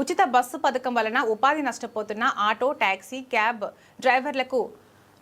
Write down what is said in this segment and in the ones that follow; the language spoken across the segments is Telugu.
ఉచిత బస్సు పథకం వలన ఉపాధి నష్టపోతున్న ఆటో టాక్సీ క్యాబ్ డ్రైవర్లకు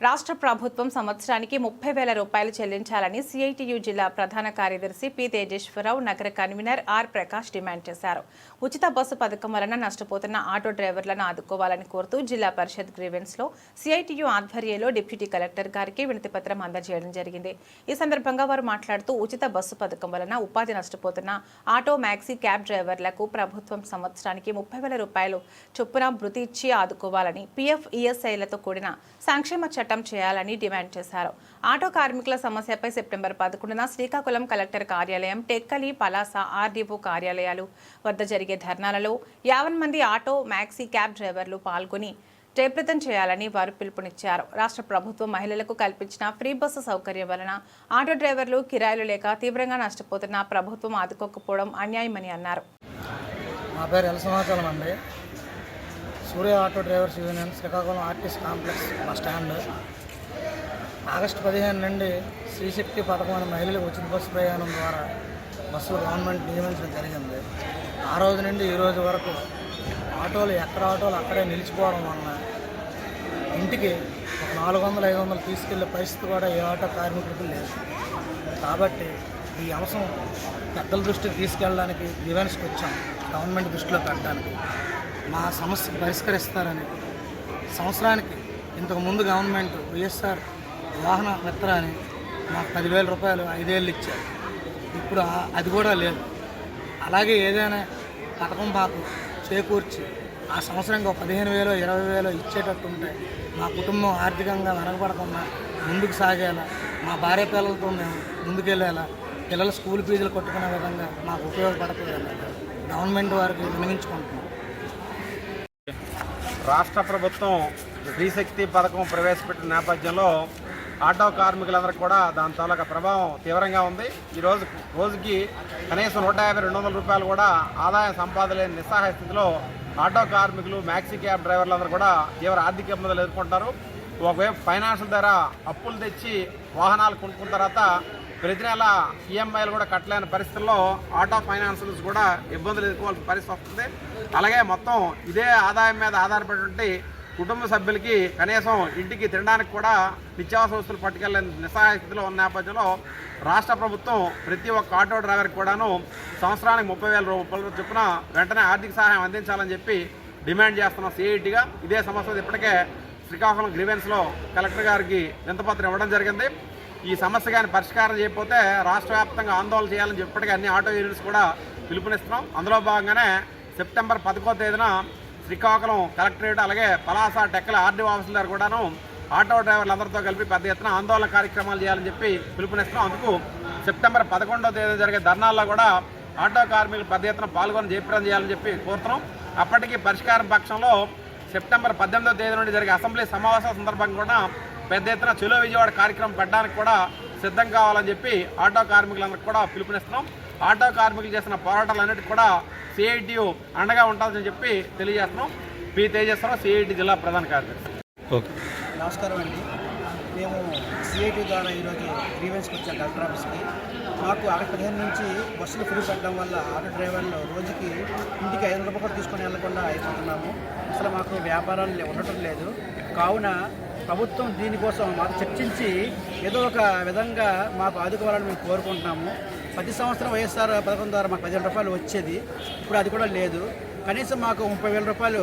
రాష్ట్ర ప్రభుత్వం సంవత్సరానికి ముప్పై వేల రూపాయలు చెల్లించాలని సిఐటియు జిల్లా ప్రధాన కార్యదర్శి పి తేజేశ్వరరావు నగర కన్వీనర్ ఆర్ ప్రకాష్ డిమాండ్ చేశారు. ఉచిత బస్సు పథకం వలన నష్టపోతున్న ఆటో డ్రైవర్లను ఆదుకోవాలని కోరుతూ జిల్లా పరిషత్ గ్రీవెన్స్లో సిఐటియు ఆధ్వర్యంలో డిప్యూటీ కలెక్టర్ గారికి వినతి పత్రం అందజేయడం జరిగింది. ఈ సందర్భంగా వారు మాట్లాడుతూ ఉచిత బస్సు పథకం వలన ఉపాధి నష్టపోతున్న ఆటో మ్యాక్సీ క్యాబ్ డ్రైవర్లకు ప్రభుత్వం సంవత్సరానికి ముప్పై వేల రూపాయలు చొప్పున భృతి ఇచ్చి ఆదుకోవాలని పీఎఫ్ ఈఎస్ఐలతో కూడిన సంక్షేమ చట్టం చేయాలని డిమాండ్ చేశారు. ఆటో కార్మికుల సమస్యపై సెప్టెంబర్ పదకొండున శ్రీకాకుళం కలెక్టర్ కార్యాలయం టెక్కలి పలాస ఆర్డీఓ కార్యాలయాలు వద్ద జరిగే ధర్నాలలో యావన్ మంది ఆటో మ్యాక్సీ క్యాబ్ డ్రైవర్లు పాల్గొని జయప్రదం చేయాలని వారు పిలుపునిచ్చారు. రాష్ట్ర ప్రభుత్వం మహిళలకు కల్పించిన ఫ్రీ బస్సు సౌకర్యం వలన ఆటో డ్రైవర్లు కిరాయిలు లేక తీవ్రంగా నష్టపోతున్న ప్రభుత్వం ఆదుకోకపోవడం అన్యాయమని అన్నారు. నా పేరు ఎల్ సమాచారం అండి. Surya auto drivers union Srikakulam RTC complex bus stand. August పదిహేను నుండి శ్రీశక్తి పథకం అనే మహిళలకు ఉచిత బస్సు ప్రయాణం ద్వారా బస్సులు గవర్నమెంట్ నియమించడం జరిగింది. ఆ రోజు నుండి ఈ రోజు వరకు ఆటోలు ఎక్కడ ఆటోలు అక్కడే నిలిచిపోవడం వలన ఇంటికి ఒక నాలుగు వందలు ఐదు వందలు తీసుకెళ్ళే పరిస్థితి కూడా ఏ ఆటో కార్మికులకు లేదు. కాబట్టి ఈ అంశం పెద్దల దృష్టికి తీసుకెళ్ళడానికి డివెన్స్కి వచ్చాం గవర్నమెంట్ దృష్టిలో పెట్టడానికి. మా సమస్యకు పరిష్కరిస్తారని. సంవత్సరానికి ఇంతకు ముందు గవర్నమెంట్ వైఎస్ఆర్ వాహన మిత్ర అని మాకు పదివేల రూపాయలు ఐదేళ్ళు ఇచ్చారు. ఇప్పుడు అది కూడా లేదు. అలాగే ఏదైనా పథకం మాకు చేకూర్చి ఆ సంవత్సరానికి ఒక పదిహేను వేలు ఇరవై వేలు ఇచ్చేటట్టు ఉంటే మా కుటుంబం ఆర్థికంగా వెనకబడకుండా ముందుకు సాగేలా మా భార్య పిల్లలతో మేము ముందుకెళ్ళేలా పిల్లల స్కూల్ ఫీజులు కొట్టుకునే విధంగా మాకు ఉపయోగపడుతుంది గవర్నమెంట్ వారికి వినియోగించుకుంటున్నాం. రాష్ట్ర ప్రభుత్వం స్త్రీశక్తి పథకం ప్రవేశపెట్టిన నేపథ్యంలో ఆటో కార్మికులందరికీ కూడా దాని తాలూకా ప్రభావం తీవ్రంగా ఉంది. ఈరోజు రోజుకి కనీసం నూట యాభై రెండు వందల రూపాయలు కూడా ఆదాయం సంపాదలేని నిస్సహాయ స్థితిలో ఆటో కార్మికులు మ్యాక్సీ క్యాబ్ డ్రైవర్లందరూ కూడా తీవ్ర ఆర్థిక ఇబ్బందులు ఎదుర్కొంటారు ఒకవైపు ఫైనాన్షియల్ ద్వారా అప్పులు తెచ్చి వాహనాలు కొనుక్కున్న తర్వాత ప్రతి నెల ఈఎంఐలు కూడా కట్టలేని పరిస్థితుల్లో ఆటో ఫైనాన్సర్స్ కూడా ఇబ్బందులు ఎదుర్కోవాల్సిన పరిస్థితి వస్తుంది. అలాగే మొత్తం ఇదే ఆదాయం మీద ఆధారపడి కుటుంబ సభ్యులకి కనీసం ఇంటికి తినడానికి కూడా నిత్యావసర వస్తువులు పట్టుకెళ్ళని నిస్సహాయ స్థితిలో ఉన్న నేపథ్యంలో రాష్ట్ర ప్రభుత్వం ప్రతి ఒక్క ఆటో డ్రైవర్కి కూడాను సంవత్సరానికి ముప్పై వేల రూపాయల చొప్పున వెంటనే ఆర్థిక సహాయం అందించాలని చెప్పి డిమాండ్ చేస్తున్నాం సిఐటిగా ఇదే సమస్య ఇప్పటికే శ్రీకాకుళం గ్రీవెన్స్లో కలెక్టర్ గారికి వింతపత్రం ఇవ్వడం జరిగింది. ఈ సమస్య కానీ పరిష్కారం చేయకపోతే రాష్ట్ర వ్యాప్తంగా ఆందోళన చేయాలని చెప్పటికీ ఇప్పటికే అన్ని ఆటో యూనిట్స్ కూడా పిలుపునిస్తున్నాం. అందులో భాగంగానే సెప్టెంబర్ పదకొ తేదీన శ్రీకాకుళం కలెక్టరేట్ అలాగే పలాస టెక్కల ఆర్డీఓ ఆఫీసుల దగ్గర కూడాను ఆటో డ్రైవర్లందరితో కలిపి పెద్ద ఎత్తున ఆందోళన కార్యక్రమాలు చేయాలని చెప్పి పిలుపునిస్తున్నాం. అందుకు సెప్టెంబర్ పదకొండవ తేదీ జరిగే ధర్నాల్లో కూడా ఆటో కార్మికులు పెద్ద ఎత్తున పాల్గొని జయప్రదం చేయాలని చెప్పి కోరుతున్నాం. అప్పటికి పరిష్కారం పక్షంలో సెప్టెంబర్ పద్దెనిమిదవ తేదీ నుండి జరిగే అసెంబ్లీ సమావేశాల సందర్భంగా కూడా పెద్ద ఎత్తున చెలో విజయవాడ కార్యక్రమం పెట్టడానికి కూడా సిద్ధం కావాలని చెప్పి ఆటో కార్మికులందరికీ కూడా పిలుపునిస్తున్నాం. ఆటో కార్మికులు చేసిన పోరాటాలన్నిటికీ కూడా సిఐటియు అండగా ఉంటుందని చెప్పి తెలియజేస్తున్నాం. పి తేజస్వరం సిఐటి జిల్లా ప్రధాన కార్యదర్శి. నమస్కారం అండి. మేము సిఐటి ద్వారా ఈరోజు గ్రీవెన్స్కి వచ్చాం కలెక్టర్ ఆఫీస్కి. మాకు ఆగస్టు పదిహేను నుంచి బస్సులు ఫ్రీ పెట్టడం వల్ల ఆటో డ్రైవర్లు రోజుకి ఇంటికి ఐదు రూపాయలు తీసుకొని వెళ్ళకుండా అయిపోతున్నాము. అసలు మాకు వ్యాపారాలు ఉండటం లేదు. కావున ప్రభుత్వం దీనికోసం మాకు చర్చించి ఏదో ఒక విధంగా మాకు ఆదుకోవాలని మేము కోరుకుంటున్నాము. ప్రతి సంవత్సరం వైఎస్ఆర్ పథకం ద్వారా మాకు పదిహేను రూపాయలు వచ్చేది. ఇప్పుడు అది కూడా లేదు. కనీసం మాకు ముప్పై వేల రూపాయలు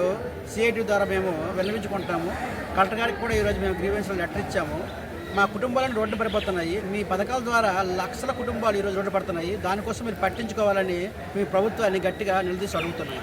సిఐటి ద్వారా మేము విన్నవించుకుంటాము కలెక్టర్ గారికి కూడా ఈరోజు మేము గ్రీవెన్స్లో లెటర్ ఇచ్చాము. మా కుటుంబాలను రోడ్డు పడిపోతున్నాయి. మీ పథకాల ద్వారా లక్షల కుటుంబాలు ఈరోజు రోడ్డు పడుతున్నాయి. దానికోసం మీరు పట్టించుకోవాలని మీ ప్రభుత్వాన్ని గట్టిగా నిలదీసి అడుగుతున్నాం